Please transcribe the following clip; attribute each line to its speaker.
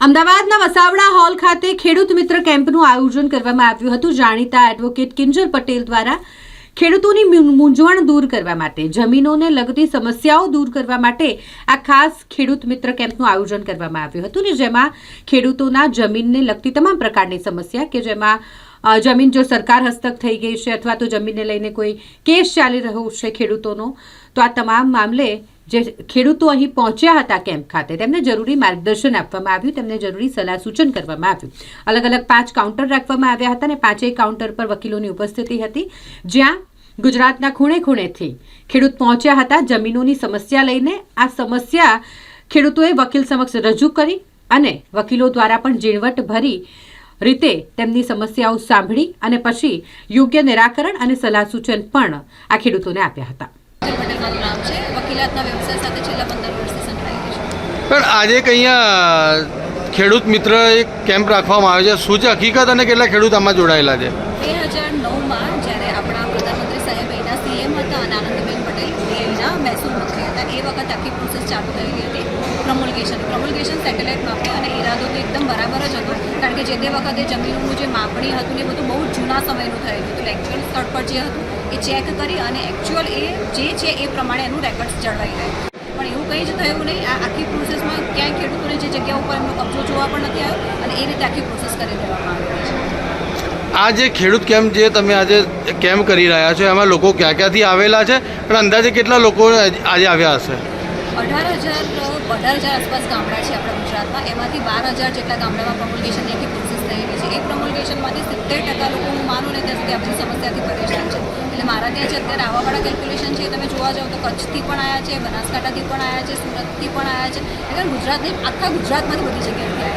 Speaker 1: અમદાવાદના વસાવડા હોલ ખાતે ખેડૂત મિત્ર કેમ્પનું આયોજન કરવામાં આવ્યું હતું. જાણીતા એડવોકેટ કિંજલ પટેલ દ્વારા ખેડૂતોની મૂંઝવણ દૂર કરવા માટે, જમીનોને લગતી સમસ્યાઓ દૂર કરવા માટે આ ખાસ ખેડૂત મિત્ર કેમ્પનું આયોજન કરવામાં આવ્યું હતું ને જેમાં ખેડૂતોના જમીનને લગતી તમામ પ્રકારની સમસ્યા કે જેમાં જમીન જો સરકાર હસ્તક થઈ ગઈ છે અથવા તો જમીનને લઈને કોઈ કેસ ચાલી રહ્યો છે ખેડૂતોનો, તો આ તમામ મામલે જે ખેડૂતો અહીં પહોંચ્યા હતા કેમ્પ ખાતે, તેમને જરૂરી માર્ગદર્શન આપવામાં આવ્યું, તેમને જરૂરી સલાહ સૂચન કરવામાં આવ્યું. અલગ અલગ પાંચ કાઉન્ટર રાખવામાં આવ્યા હતા અને પાંચેય કાઉન્ટર પર વકીલોની ઉપસ્થિતિ હતી, જ્યાં ગુજરાતના ખૂણે ખૂણેથી ખેડૂત પહોંચ્યા હતા જમીનોની સમસ્યા લઈને. આ સમસ્યા ખેડૂતોએ વકીલ સમક્ષ રજૂ કરી અને વકીલો દ્વારા પણ ઝીણવટ ભરી રીતે તેમની સમસ્યાઓ સાંભળી અને પછી યોગ્ય નિરાકરણ અને સલાહ સૂચન પણ આ ખેડૂતોને આપ્યા હતા.
Speaker 2: પણ આજે અહીંયા ખેડૂત મિત્ર એક કેમ્પ રાખવામાં આવે છે. શું છે? હકીકત અને કેટલા ખેડૂત આમાં જોડાયેલા છે?
Speaker 3: બે હજાર નવમાં જ્યારે આપણા પ્રધાનમંત્રી સાહેબ અહીંના સીએમ હતા અને આનંદબેન પટેલ મહેસૂલ મંત્રી હતા. એ વખત આખી પ્રોસેસ ચાલુ કરેલી હતી. પ્રમોલ્ગેશન. પ્રમોલ્ગેશન સેટેલાઇટ માપણી અને ઈરાદો તો એકદમ બરાબર જ હતો. કારણ કે જે તે વખતે જમીનનું જે માપણી હતું એ બધું બહુ જૂના સમયનું થયેલું હતું. એકચ્યુઅલ સ્થળ પર જે હતું એ ચેક કરી અને એકચ્યુઅલ એ જે છે એ પ્રમાણે એનું રેકોર્ડ્સ જળવાઈ રહે. પણ એવું કંઈ જ થયું નહીં. આ આખી પ્રોસેસમાં ક્યાંય ખેડૂતોને જે જગ્યા ઉપર એમનો કબજો જોવા પણ નથી આવ્યો અને એ રીતે આખી પ્રોસેસ કરી દેવામાં આવી છે.
Speaker 2: આ જે ખેડૂત કેમ્પ જે તમે આજે કેમ્પ કરી રહ્યા છો, એમાં લોકો ક્યાં ક્યાંથી આવેલા છે? અને અંદાજે કેટલા લોકો આજે આવ્યા હશે?
Speaker 3: અઢાર હજાર અઢાર હજાર આસપાસ ગામડા છે આપણા ગુજરાતમાં. એમાંથી બાર હજાર જેટલા ગામડામાં પ્રમોલ્ગેશનની આખી પ્રોસેસ થયેલી છે. એ પ્રમોલ્ગેશનમાંથી સિત્તેર ટકા લોકો હું માનું ને ત્યાં સુધી આપણી સમસ્યાથી પરેશાન છે. એટલે મારા ત્યાં છે અત્યારે આવાવાળા કેલ્ક્યુલેશન છે તમે જોવા જાઓ તો કચ્છથી પણ આવ્યા છે, બનાસકાંઠાથી પણ આવ્યા છે, સુરતથી પણ આવ્યા છે. એટલે ગુજરાતની આખા ગુજરાતમાંથી બધી જગ્યાએથી આવ્યા